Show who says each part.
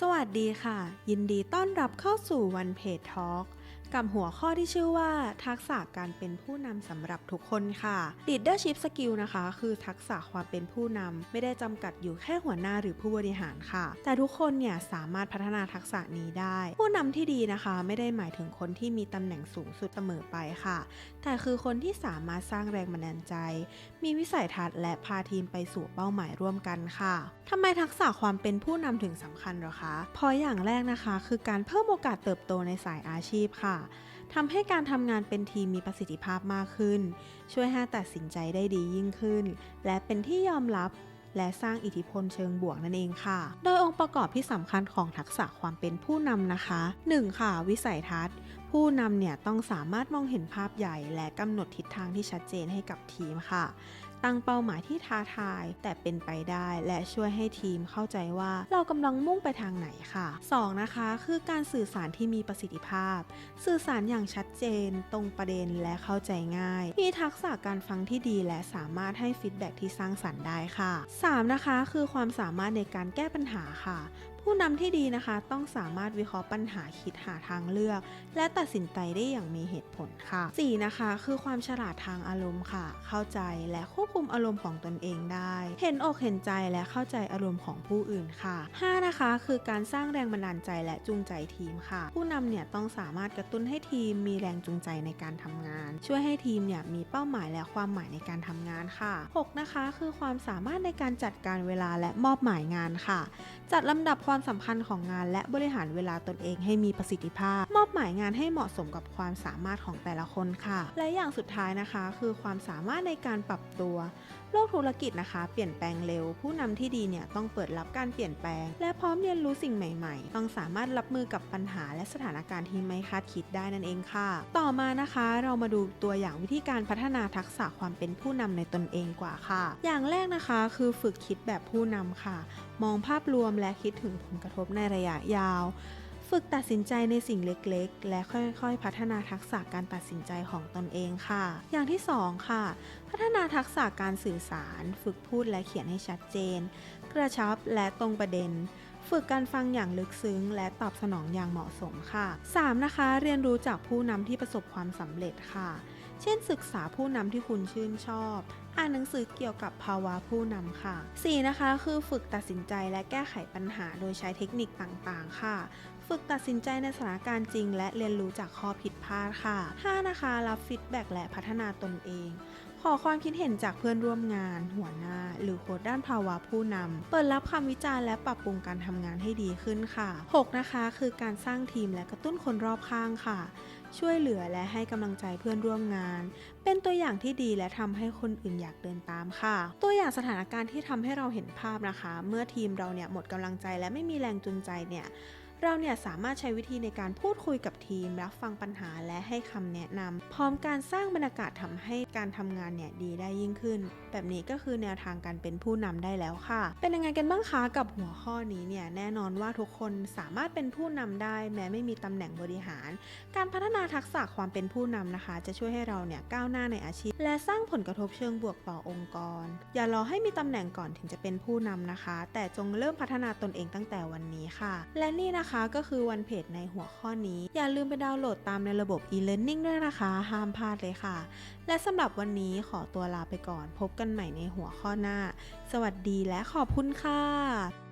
Speaker 1: สวัสดีค่ะ ยินดีต้อนรับเข้าสู่วันเพจทอล์ก กับหัวข้อที่ชื่อว่า ทักษะการเป็นผู้นำสำหรับทุกคนค่ะ Leadership Skill นะคะ คือทักษะความเป็นผู้นำไม่ได้จำกัดอยู่แค่หัวหน้าหรือผู้บริหารค่ะ แต่ทุกคนเนี่ยสามารถพัฒนาทักษะนี้ได้ ผู้นำที่ดีนะคะ ไม่ได้หมายถึงคนที่มีตำแหน่งสูงสุดเสมอไปค่ะ แต่คือคนที่สามารถสร้างแรงบันดาลใจ มีวิสัยทัศน์และพาทีมไปสู่เป้าหมายร่วมกันค่ะทำไมทักษะความเป็นผู้นำถึงสำคัญหรอคะพราะอย่างแรกนะคะ คือการเพิ่มโอกาสเติบโตในสายอาชีพค่ะทำให้การทำงานเป็นทีมมีประสิทธิภาพมากขึ้น ช่วยให้ตัดสินใจได้ดียิ่งขึ้น และเป็นที่ยอมรับและสร้างอิทธิพลเชิงบวกนั่นเองค่ะ โดยองค์ประกอบที่สำคัญของทักษะความเป็นผู้นำนะคะ 1. ค่ะ วิสัยทัศน์ ผู้นำเนี่ยต้องสามารถมองเห็นภาพใหญ่ และกำหนดทิศทางที่ชัดเจนให้กับทีมค่ะ ตั้งเป้าหมายที่ท้าทาย แต่เป็นไปได้และช่วยให้ทีมเข้าใจว่าเรากำลังมุ่งไปทางไหนค่ะ 2. นะคะคือการสื่อสารที่มีประสิทธิภาพ สื่อสารอย่างชัดเจน ตรงประเด็นและเข้าใจง่าย มีทักษะการฟังที่ดีและสามารถให้ฟีดแบ็กที่สร้างสรรค์ได้ค่ะ 3. นะคะคือความสามารถในการแก้ปัญหาค่ะ ผู้นำที่ดีนะคะ ต้องสามารถวิเคราะห์ปัญหาคิดหาทางเลือก และตัดสินใจได้อย่างมีเหตุผลค่ะ 4. นะคะคือความฉลาดทางอารมณ์ค่ะ เข้าใจและควบคุมอารมณ์ของตนเองได้ เห็นอกเห็นใจและเข้าใจอารมณ์ของผู้อื่นค่ะ 5. นะคะคือการสร้างแรงบันดาลใจและจูงใจทีมค่ะ ผู้นำเนี่ยต้องสามารถกระตุ้นให้ทีมมีแรงจูงใจในการทำงาน ช่วยให้ทีมเนี่ยมีเป้าหมายและความหมายในการทำงานค่ะ 6. นะคะคือความสามารถในการจัดการเวลาและมอบหมายงานค่ะ จัดลำดับความความสำคัญของงานและบริหารเวลาตนเองให้มีประสิทธิภาพ มอบหมายงานให้เหมาะสมกับความสามารถของแต่ละคนค่ะ และอย่างสุดท้ายนะคะ คือความสามารถในการปรับตัว โลกธุรกิจนะคะ เปลี่ยนแปลงเร็ว ผู้นำที่ดีเนี่ยต้องเปิดรับการเปลี่ยนแปลง และพร้อมเรียนรู้สิ่งใหม่ๆ ต้องสามารถรับมือกับปัญหาและสถานการณ์ที่ไม่คาดคิดได้นั่นเองค่ะ ต่อมานะคะเรามาดูตัวอย่างวิธีการพัฒนาทักษะความเป็นผู้นำในตนเองกว่าค่ะ อย่างแรกนะคะคือฝึกคิดแบบผู้นำค่ะ มองภาพรวมและคิดถึงผผลกระทบในระยะยาว ฝึกตัดสินใจในสิ่งเล็กๆ และค่อยๆ พัฒนาทักษะการตัดสินใจของตนเองค่ะ อย่างที่ 2 ค่ะ พัฒนาทักษะการสื่อสาร ฝึกพูดและเขียนให้ชัดเจน กระชับและตรงประเด็น ฝึกการฟังอย่างลึกซึ้ง และตอบสนองอย่างเหมาะสมค่ะ 3. นะคะ เรียนรู้จากผู้นำที่ประสบความสำเร็จค่ะ เช่น ศึกษาผู้นำที่คุณชื่นชอบ อ่านหนังสือเกี่ยวกับภาวะผู้นำค่ะ 4. นะคะ คือฝึกตัดสินใจและแก้ไขปัญหา โดยใช้เทคนิคต่างๆ ค่ะฝึกตัดสินใจในสถานการณ์จริง และเรียนรู้จากข้อผิดพลาดค่ะ 5. นะคะ รับฟีดแบ็กและพัฒนาตนเอง อความคิดเห็นจากเพื่อนร่วมงาน หัวหน้า หรือโค้ดด้านภาวะผู้นำ เปิดรับคำวิจารณ์และปรับปรุงการทำงานให้ดีขึ้นค่ะ 6. นะคะ คือการสร้างทีมและกระตุ้นคนรอบข้างค่ะ ช่วยเหลือและให้กำลังใจเพื่อนร่วมงาน เป็นตัวอย่างที่ดีและทำให้คนอื่นอยากเดินตามค่ะ ตัวอย่างสถานการณ์ที่ทำให้เราเห็นภาพนะคะ เมื่อทีมเราเนี่ยหมดกำลังใจและไม่มีแรงจูงใจเนี่ย เราเนี่ยสามารถใช้วิธีในการพูดคุยกับทีม รับฟังปัญหาและให้คำแนะนำพร้อมการสร้างบรรยากาศทำให้การทำงานเนี่ยดีได้ยิ่งขึ้น แบบนี้ก็คือแนวทางการเป็นผู้นำได้แล้วค่ะ เป็นยังไงกันบ้างคะกับหัวข้อนี้เนี่ยแน่นอนว่าทุกคนสามารถเป็นผู้นำได้ แม้ไม่มีตำแหน่งบริหาร การพัฒนาทักษะความเป็นผู้นำนะคะ จะช่วยให้เราเนี่ยก้าวหน้าในอาชีพ และสร้างผลกระทบเชิงบวกต่อองค์กร อย่ารอให้มีตำแหน่งก่อนถึงจะเป็นผู้นำนะคะ แต่จงเริ่มพัฒนาตนเองตั้งแต่วันนี้ค่ะ และนี่นะนะคะก็คือวันเพจในหัวข้อนี้ อย่าลืมไปดาวน์โหลดตามในระบบ e-learning ด้วยนะคะ ห้ามพลาดเลยค่ะ และสำหรับวันนี้ขอตัวลาไปก่อน พบกันใหม่ในหัวข้อหน้า สวัสดีและขอบคุณค่ะ